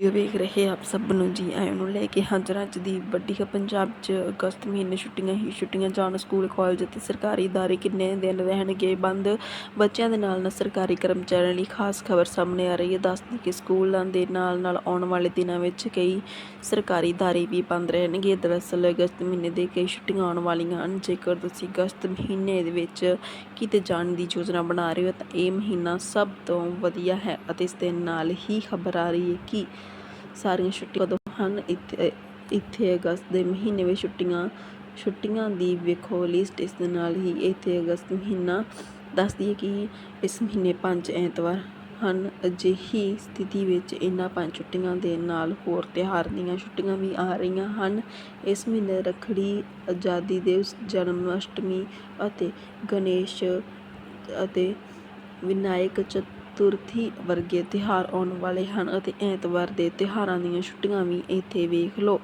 Video ਵੇਖ ਰਹੇ ਆਪ ਸਭ ਨੂੰ ਜੀ ਆਇਆਂ ਨੂੰ ਲੈ ਕੇ ਹਾਜ਼ਰ ਹਾਂ ਅੱਜ ਦੀ ਵੱਡੀ ਖਬਰ। ਪੰਜਾਬ 'ਚ ਅਗਸਤ ਮਹੀਨੇ ਛੁੱਟੀਆਂ ਹੀ ਛੁੱਟੀਆਂ ਜਾਣ ਸਕੂਲ ਕਾਲਜ ਅਤੇ ਸਰਕਾਰੀ ਅਦਾਰੇ ਕਿੰਨੇ ਦਿਨ ਰਹਿਣਗੇ ਬੰਦ? ਬੱਚਿਆਂ ਦੇ ਨਾਲ ਨਾਲ ਸਰਕਾਰੀ ਕਰਮਚਾਰੀਆਂ ਲਈ ਖਾਸ ਖਬਰ ਸਾਹਮਣੇ ਆ ਰਹੀ ਹੈ। ਦੱਸਦੀ ਕਿ ਸਕੂਲਾਂ ਦੇ ਨਾਲ ਨਾਲ ਆਉਣ ਵਾਲੇ ਦਿਨਾਂ ਵਿੱਚ ਕਈ ਸਰਕਾਰੀ ਅਦਾਰੇ ਵੀ ਬੰਦ ਰਹਿਣਗੇ। ਦਰਅਸਲ ਅਗਸਤ ਮਹੀਨੇ ਦੇ ਕਈ ਛੁੱਟੀਆਂ ਆਉਣ ਵਾਲੀਆਂ ਹਨ। ਜੇਕਰ ਤੁਸੀਂ ਅਗਸਤ ਮਹੀਨੇ ਦੇ ਵਿੱਚ ਕਿਤੇ ਜਾਣ ਦੀ ਯੋਜਨਾ ਬਣਾ ਰਹੇ ਹੋ, ਤਾਂ ਇਹ ਮਹੀਨਾ ਸਭ ਤੋਂ ਵਧੀਆ ਹੈ ਅਤੇ ਇਸ ਦੇ ਨਾਲ ਹੀ ਖਬਰ ਆ ਰਹੀ ਹੈ ਕਿ ਸਾਰੀਆਂ ਛੁੱਟੀਆਂ ਕਦੋਂ ਹਨ? ਇੱਥੇ ਇੱਥੇ ਅਗਸਤ ਦੇ ਮਹੀਨੇ ਵਿੱਚ ਛੁੱਟੀਆਂ ਛੁੱਟੀਆਂ ਦੀ ਵੇਖੋ ਲਿਸਟ ਇਸ ਦੇ ਨਾਲ ਹੀ ਇੱਥੇ ਅਗਸਤ ਮਹੀਨਾ ਦੱਸਦੀ ਹੈ ਕਿ ਇਸ ਮਹੀਨੇ ਪੰਜ ਐਤਵਾਰ ਹਨ। ਅਜਿਹੀ ਸਥਿਤੀ ਵਿੱਚ ਇਹਨਾਂ ਪੰਜ ਛੁੱਟੀਆਂ ਦੇ ਨਾਲ ਹੋਰ ਤਿਉਹਾਰ ਦੀਆਂ ਛੁੱਟੀਆਂ ਵੀ ਆ ਰਹੀਆਂ ਹਨ। ਇਸ ਮਹੀਨੇ ਰੱਖੜੀ, ਆਜ਼ਾਦੀ ਦਿਵਸ, ਜਨਮ ਅਸ਼ਟਮੀ ਅਤੇ ਗਣੇਸ਼ ਅਤੇ ਵਿਨਾਇਕ ਚਤੁਰਥੀ ਵਰਗੇ ਤਿਉਹਾਰ ਆਉਣ ਵਾਲੇ ਹਨ ਅਤੇ ਐਤਵਾਰ ਦੇ ਤਿਉਹਾਰਾਂ ਦੀਆਂ ਛੁੱਟੀਆਂ ਵੀ ਇੱਥੇ ਵੇਖ ਲਓ।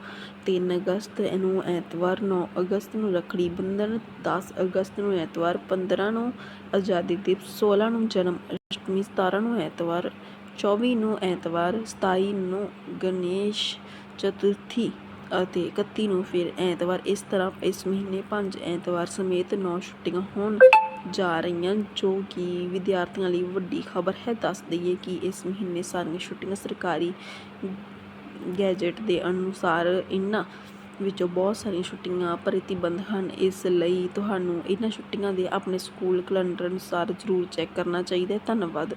ਤਿੰਨ ਅਗਸਤ ਨੂੰ ਐਤਵਾਰ 9 ਅਗਸਤ ਨੂੰ ਰੱਖੜੀ ਬੰਧਨ, ਦਸ ਅਗਸਤ ਨੂੰ ਐਤਵਾਰ 15 ਨੂੰ ਆਜ਼ਾਦੀ ਦਿਵਸ 16 ਨੂੰ ਜਨਮ, ਅਸ਼ਟਮੀ 17 ਨੂੰ ਐਤਵਾਰ 24 ਨੂੰ ਐਤਵਾਰ 27 ਨੂੰ ਗਣੇਸ਼ ਚਤੁਰਥੀ ਅਤੇ 31 ਨੂੰ ਫਿਰ ਐਤਵਾਰ। ਇਸ ਤਰ੍ਹਾਂ ਇਸ ਮਹੀਨੇ ਪੰਜ ਐਤਵਾਰ ਸਮੇਤ ਨੌ ਛੁੱਟੀਆਂ ਹੋਣ ਜਾ ਰਹੀਆਂ, ਜੋ ਕਿ ਵਿਦਿਆਰਥੀਆਂ ਲਈ ਵੱਡੀ ਖਬਰ ਹੈ। ਦੱਸ ਦਈਏ ਕਿ ਇਸ ਮਹੀਨੇ ਸਾਰੀਆਂ ਛੁੱਟੀਆਂ ਸਰਕਾਰੀ ਗੈਜਟ ਦੇ ਅਨੁਸਾਰ ਇਹਨਾਂ ਵਿੱਚੋਂ ਬਹੁਤ ਸਾਰੀਆਂ ਛੁੱਟੀਆਂ ਪ੍ਰਤੀਬੰਧ ਹਨ। ਇਸ ਲਈ ਤੁਹਾਨੂੰ ਇਹਨਾਂ ਛੁੱਟੀਆਂ ਦੇ ਆਪਣੇ ਸਕੂਲ ਕੈਲੰਡਰ ਅਨੁਸਾਰ ਜ਼ਰੂਰ ਚੈੱਕ ਕਰਨਾ ਚਾਹੀਦਾ ਹੈ। ਧੰਨਵਾਦ।